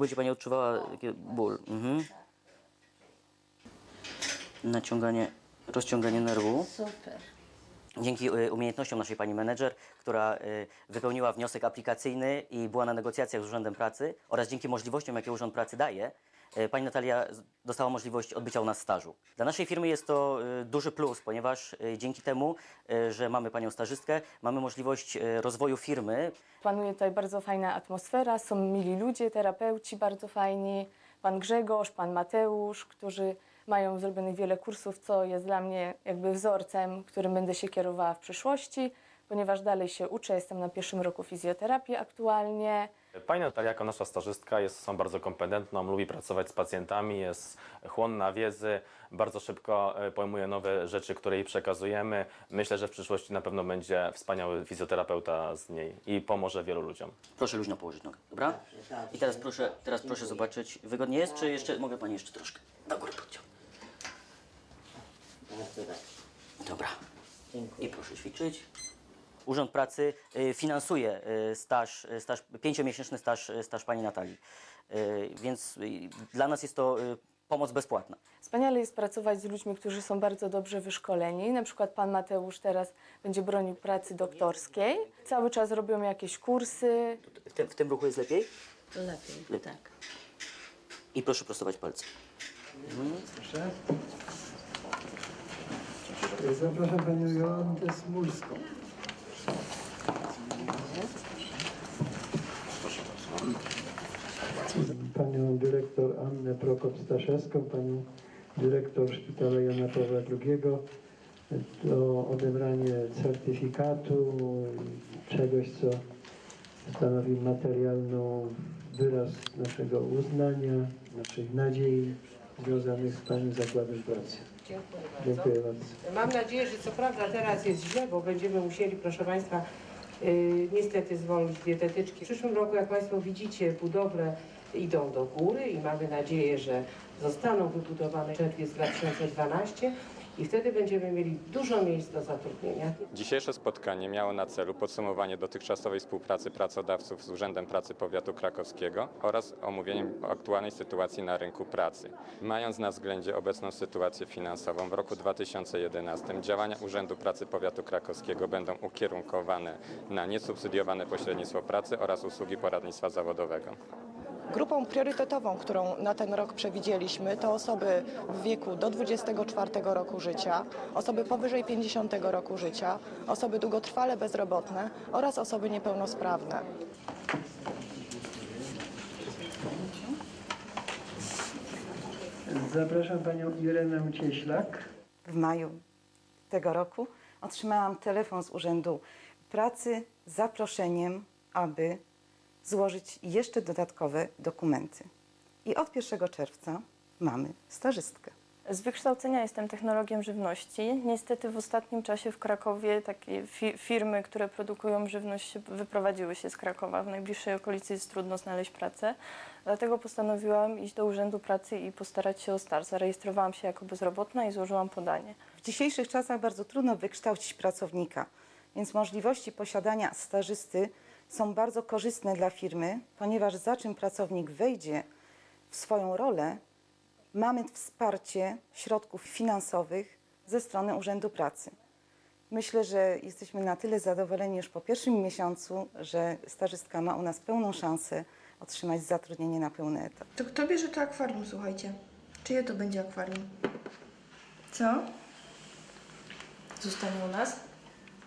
tu będzie Pani odczuwała taki ból. Mhm. Naciąganie, rozciąganie nerwu. Super. Dzięki y, umiejętnościom naszej pani menedżer, która y, wypełniła wniosek aplikacyjny i była na negocjacjach z Urzędem Pracy oraz dzięki możliwościom, jakie Urząd Pracy daje, pani Natalia dostała możliwość odbycia u nas stażu. Dla naszej firmy jest to y, duży plus, ponieważ y, dzięki temu, że mamy panią stażystkę, mamy możliwość rozwoju firmy. Panuje tutaj bardzo fajna atmosfera, są mili ludzie, terapeuci bardzo fajni, pan Grzegorz, pan Mateusz, którzy mają zrobionych wiele kursów, co jest dla mnie jakby wzorcem, którym będę się kierowała w przyszłości, ponieważ dalej się uczę, jestem na pierwszym roku fizjoterapii aktualnie. Pani Natalia jako nasza stażystka jest osobą bardzo kompetentną, lubi pracować z pacjentami, jest chłonna wiedzy, bardzo szybko e, pojmuje nowe rzeczy, które jej przekazujemy. Myślę, że w przyszłości na pewno będzie wspaniały fizjoterapeuta z niej i pomoże wielu ludziom. Proszę luźno położyć nogę, dobra? I teraz proszę, teraz proszę zobaczyć, wygodnie jest, czy jeszcze mogę pani jeszcze troszkę do góry podciągnąć? Dobra. I proszę ćwiczyć. Urząd Pracy y, finansuje y, staż, y, staż, pięciomiesięczny staż, staż pani Natalii. Więc dla nas jest to pomoc bezpłatna. Wspaniale jest pracować z ludźmi, którzy są bardzo dobrze wyszkoleni. Na przykład pan Mateusz teraz będzie bronił pracy doktorskiej. Cały czas robią jakieś kursy, W tym, w tym ruchu jest lepiej? Lepiej, tak. I proszę prostować palce. Proszę. Zapraszam Panią Jolantę Smulską. Panią dyrektor Annę Prokop-Staszewską, Panią dyrektor Szpitala Jana Pawła II o odebranie certyfikatu, czegoś, co stanowi materialną wyraz naszego uznania, naszych nadziei związanych z Pani Zakładem Pracy. Dziękuję bardzo. Dziękuję bardzo. Mam nadzieję, że co prawda teraz jest źle, bo będziemy musieli, proszę Państwa, niestety zwolnić dietetyczki. W przyszłym roku, jak Państwo widzicie, budowle idą do góry i mamy nadzieję, że zostaną wybudowane czerwiec 2012 i wtedy będziemy mieli dużo miejsc do zatrudnienia. Dzisiejsze spotkanie miało na celu podsumowanie dotychczasowej współpracy pracodawców z Urzędem Pracy Powiatu Krakowskiego oraz omówienie aktualnej sytuacji na rynku pracy. Mając na względzie obecną sytuację finansową w roku 2011 działania Urzędu Pracy Powiatu Krakowskiego będą ukierunkowane na niesubsydiowane pośrednictwo pracy oraz usługi poradnictwa zawodowego. Grupą priorytetową, którą na ten rok przewidzieliśmy, to osoby w wieku do 24 roku życia, osoby powyżej 50 roku życia, osoby długotrwale bezrobotne oraz osoby niepełnosprawne. Zapraszam Panią Irenę Cieślak. w maju tego roku otrzymałam telefon z Urzędu Pracy z zaproszeniem, aby złożyć jeszcze dodatkowe dokumenty. I od 1 czerwca mamy stażystkę. Z wykształcenia jestem technologiem żywności. Niestety w ostatnim czasie w Krakowie takie fi- firmy, które produkują żywność wyprowadziły się z Krakowa. W najbliższej okolicy jest trudno znaleźć pracę. Dlatego postanowiłam iść do Urzędu Pracy i postarać się o staż. Zarejestrowałam się jako bezrobotna i złożyłam podanie. W dzisiejszych czasach bardzo trudno wykształcić pracownika, więc możliwości posiadania stażysty są bardzo korzystne dla firmy, ponieważ za czym pracownik wejdzie w swoją rolę, mamy wsparcie środków finansowych ze strony Urzędu Pracy. Myślę, że jesteśmy na tyle zadowoleni już po pierwszym miesiącu, że stażystka ma u nas pełną szansę otrzymać zatrudnienie na pełny etat. To kto bierze to akwarium, słuchajcie? Czyje to będzie akwarium? Co? Zostanie u nas?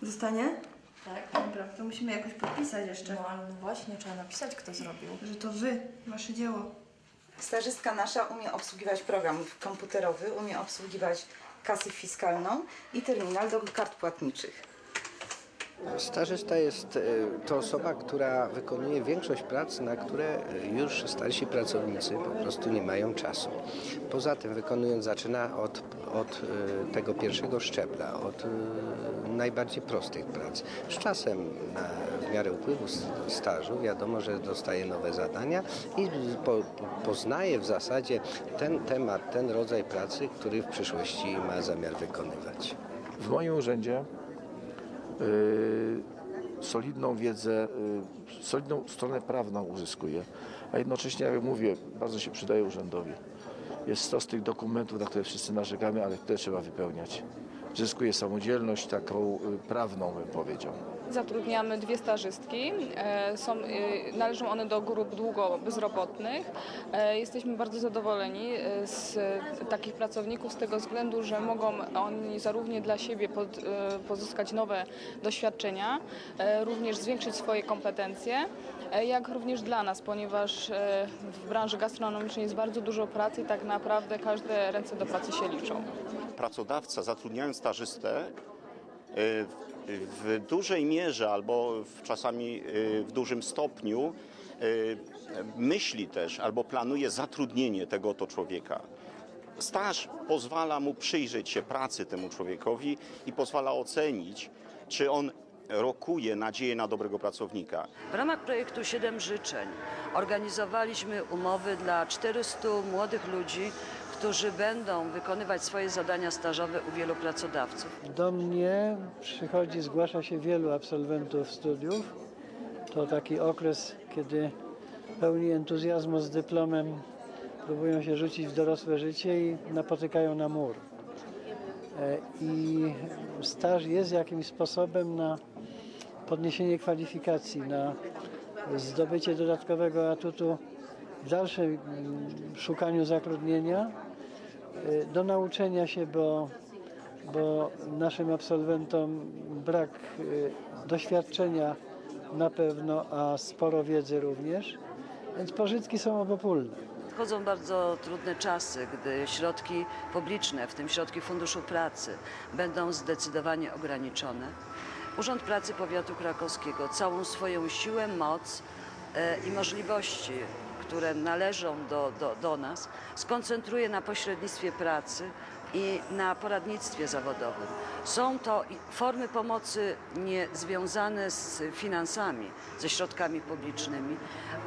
Zostanie? Tak. Dobra, to musimy jakoś podpisać jeszcze, No ale właśnie, trzeba napisać, kto zrobił. że to wy, wasze dzieło. Stażystka nasza umie obsługiwać program komputerowy, umie obsługiwać kasę fiskalną i terminal do kart płatniczych. Stażysta jest e, to osoba, która wykonuje większość prac, na które już starsi pracownicy po prostu nie mają czasu. Poza tym wykonując zaczyna od, od e, tego pierwszego szczebla, od e, najbardziej prostych prac. Z czasem na, w miarę upływu stażu wiadomo, że dostaje nowe zadania i po, po, poznaje w zasadzie ten temat, ten rodzaj pracy, który w przyszłości ma zamiar wykonywać. W moim urzędzie solidną wiedzę, y, solidną stronę prawną uzyskuje, a jednocześnie, jak mówię, bardzo się przydaje urzędowi. Jest stos tych dokumentów, na które wszyscy narzekamy, ale które trzeba wypełniać. Zyskuje samodzielność taką y, prawną, bym powiedział. Zatrudniamy dwie stażystki. E, Są, e, należą one do grup długo bezrobotnych. E, Jesteśmy bardzo zadowoleni z takich pracowników z tego względu, że mogą oni zarówno dla siebie pod, pozyskać nowe doświadczenia, również zwiększyć swoje kompetencje, jak również dla nas, ponieważ w branży gastronomicznej jest bardzo dużo pracy i tak naprawdę każde ręce do pracy się liczą. pracodawca zatrudniając stażystę w dużej mierze albo czasami y, w dużym stopniu y, myśli też albo planuje zatrudnienie tego oto człowieka. Staż pozwala mu przyjrzeć się pracy temu człowiekowi i pozwala ocenić, czy on rokuje nadzieję na dobrego pracownika. W ramach projektu 7 życzeń organizowaliśmy umowy dla 400 młodych ludzi, którzy będą wykonywać swoje zadania stażowe u wielu pracodawców. Do mnie przychodzi, zgłasza się wielu absolwentów studiów. To taki okres, kiedy pełni entuzjazmu z dyplomem próbują się rzucić w dorosłe życie i napotykają na mur. E, I staż jest jakimś sposobem na podniesienie kwalifikacji, na zdobycie dodatkowego atutu w dalszym mm, szukaniu zatrudnienia, do nauczenia się, bo, bo naszym absolwentom brak e, doświadczenia na pewno, a sporo wiedzy również, więc pożytki są obopólne. Wchodzą bardzo trudne czasy, gdy środki publiczne, w tym środki Funduszu Pracy, będą zdecydowanie ograniczone. Urząd Pracy Powiatu Krakowskiego całą swoją siłę, moc e, i możliwości, które należą do, do, do nas, skoncentruje na pośrednictwie pracy i na poradnictwie zawodowym. Są to formy pomocy nie związane z finansami, ze środkami publicznymi,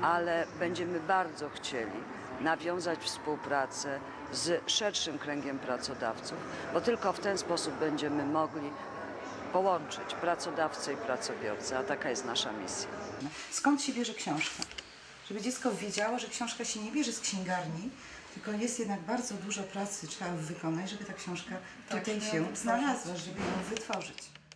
ale będziemy bardzo chcieli nawiązać współpracę z szerszym kręgiem pracodawców, bo tylko w ten sposób będziemy mogli połączyć pracodawcę i pracobiorcę, a taka jest nasza misja. Skąd się bierze książka? Żeby dziecko wiedziało, że książka się nie bierze z księgarni, tylko jest jednak bardzo dużo pracy trzeba wykonać, żeby ta książka tutaj się znalazła, żeby ją wytworzyć.